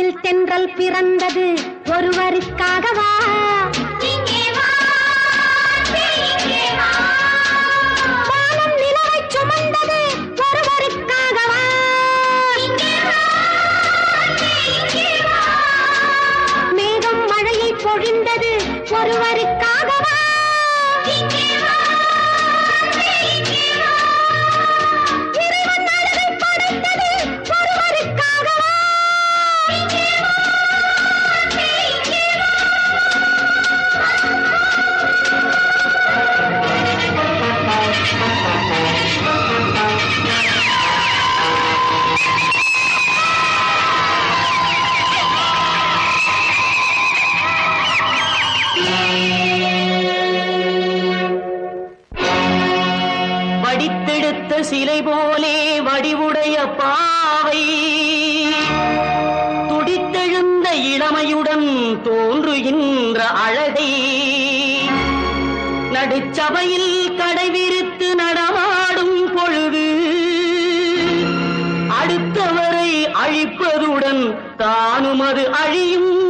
பூமியில் தென்றல் பிறந்தது. ஒருவருக்காகவா பொழிந்தது. ஒருவருக்காகவா சிலை போலே வடிவுடைய பாவை. துடித்தெழுந்த இளமையுடன் தோன்றுகின்ற அழகை. நடுச்சபையில் கடைவிரித்து நடமாடும் பொழுது அடுத்தவரை அழிப்பதுடன் தானும் அது அழியும்.